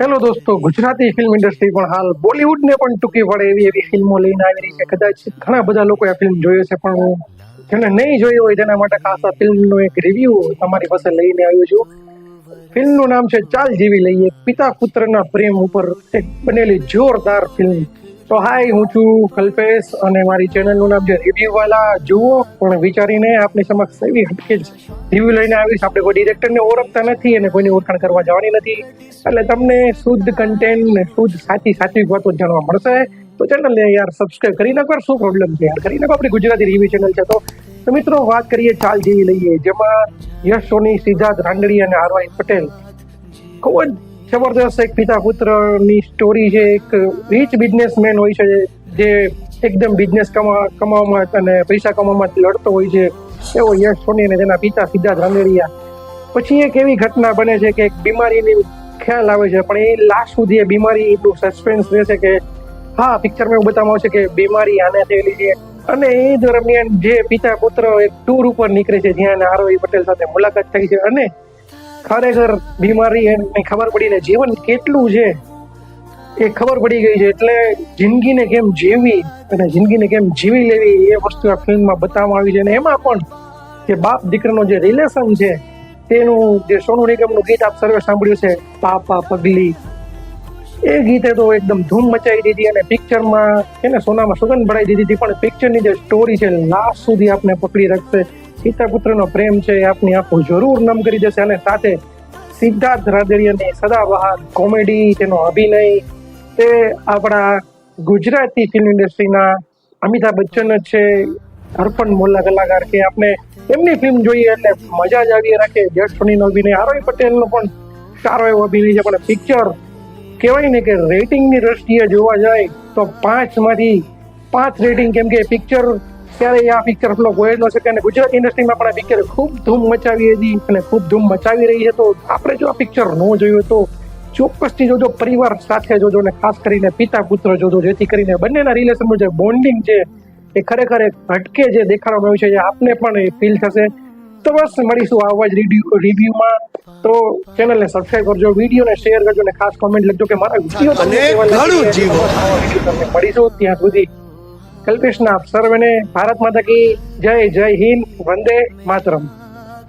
Hello દોસ્તો, Gujarati film industry પણ હાલ બોલિવૂડને પણ ટૂંકી પડે એવી એવી ફિલ્મો લઈને આવી રહી છે. કદાચ ઘણા બધા લોકોએ આ ફિલ્મ જોયો છે, પણ હું જેને નહીં જોયું હોય તેના માટે ખાસ આ ફિલ્મનો એક રિવ્યુ તમારી પાસે લઈને આવ્યો છું. ફિલ્મનું નામ છે ચાલ જીવી લઈએ. પિતા પુત્રના પ્રેમ ઉપર એક બનેલી જોરદાર ફિલ્મ તો હાય, હું છું કલ્પેશ અને મારી ચેનલનું નામ છે રિવ્યુ વાલા જુઓ, પણ વિચારીને આપની સમક્ષ એવી હટકે જ રિવ્યુ લઈને આવીશ. આપણે કોઈ ડિરેક્ટરને ઓળખતા નથી અને કોઈની ઓળખાણ કરવા જવાની નથી. એટલે તમને શુદ્ધ કન્ટેન્ટ શુદ્ધ સાચી સાચી વાતો જાણવા મળશે. તો ચેનલને યાર સબસ્ક્રાઈબ કરી નાખો. શું પ્રોબ્લેમ છે યાર? કરી નાખો. આપણી ગુજરાતી રિવ્યુ ચેનલ છે તો. તો મિત્રો, વાત કરીએ ચાલ જેવી લઈએ. જેમાં યશ સોની સિદ્ધાર્થ રાંગડી અને આરવાઈ પટેલ ખૂબ જ જબરદસ્ત એક પિતા પુત્રની સ્ટોરી છે. એક રીચ બિઝનેસમેન હોય છે જે એકદમ બિઝનેસ કમા, કમાવામાં અને પૈસા કમાવામાં લડતો હોય છે. એવો યશ સોની અને તેના પિતા સિદ્ધાર્થ રાંદેરિયા. પછી એક એવી ઘટના બને છે કે એક બીમારીની ખ્યાલ આવે છે, પણ એ લાસ્ટ સુધી એ બીમારી એટલું સસ્પેન્સ રહે છે કે, હા પિક્ચરમાં એવું બતાવવામાં આવશે કે બીમારી આને થયેલી છે અને એ દરમિયાન જે પિતા પુત્ર એક ટૂર ઉપર નીકળે છે, જ્યાં આરોહી પટેલ સાથે મુલાકાત થઈ છે. અને ખરેખર બીમારી એને ખબર પડીને જીવન કેટલું છે એ ખબર પડી ગઈ છે. એટલે જિંદગીને કેમ જીવવી અને જિંદગીને કેમ જીવી લેવી એ વસ્તુ આ ફિલ્મમાં બતાવવામાં આવી છે. અને એમાં પણ જે બાપ દીકરાનો જે રિલેશન છે, તેનું જે સોનુ નિગમનું ગીત આપ સર્વે સાંભળ્યું છે, પાપા પગલી એ ગીતે તો એકદમ ધૂમ મચાવી દીધી અને પિક્ચરમાં એને સોનામાં સુગંધ ભરાઈ દીધી હતી. પણ પિક્ચરની જે સ્ટોરી છે લાસ્ટ સુધી આપને પકડી રાખશે. પિતા પુત્રનો પ્રેમ છે આપની આંખો જરૂર નમ કરી દેશે અને સાથે સિદ્ધાર્થ રાદડિયાની સદાબહાર કોમેડી, તેનો અભિનય, તે આપણા ગુજરાતી ફિલ્મ ઇન્ડસ્ટ્રીના અમિતાભ બચ્ચન જ છે, અર્પણ મોલ્લા કલાકાર કે આપણે એમની ફિલ્મ જોઈએ એટલે મજા જ આવી રાખે. જશ સોનીનો અભિનય, આરોહી પટેલનો પણ સારો એવો અભિનય છે, પણ પિક્ચર કહેવાય ને કે રેટિંગની દ્રષ્ટિએ જોવા જાય તો પાંચમાંથી પાંચ રેટિંગ કેમ કે પિક્ચર ક્યારેય આ પિક્ચર ફ્લો હોય છે ન અને ગુજરાતી ઇન્ડસ્ટ્રીમાં પણ આ પિક્ચર ખૂબ ધૂમ મચાવી હતી અને ખૂબ ધૂમ મચાવી રહી છે. તો આપણે જો આ પિક્ચર ન જોયું તો ચોક્કસથી જોજો પરિવાર સાથે જોજો અને ખાસ કરીને પિતા પુત્ર જોજો જેથી કરીને બંનેના રિલેશનનું જે બોન્ડિંગ છે એ ખરેખર એક હટકે જે દેખાડવામાં આવ્યું છે. એ આપને પણ એ ફીલ થશે. તો બસ મળીશું આવા જ રિવ્યુમાં તો ચેનલને સબસ્ક્રાઇબ કરજો વિડીયોને શેર કરજો અને ખાસ કોમેન્ટ લખજો કે મારા વીડિયો તમને મળીશું ત્યાં સુધી. કલ્પેશના આપ સર્વેને ભારત માતા કી જય જય હિન્દ વંદે માતરમ.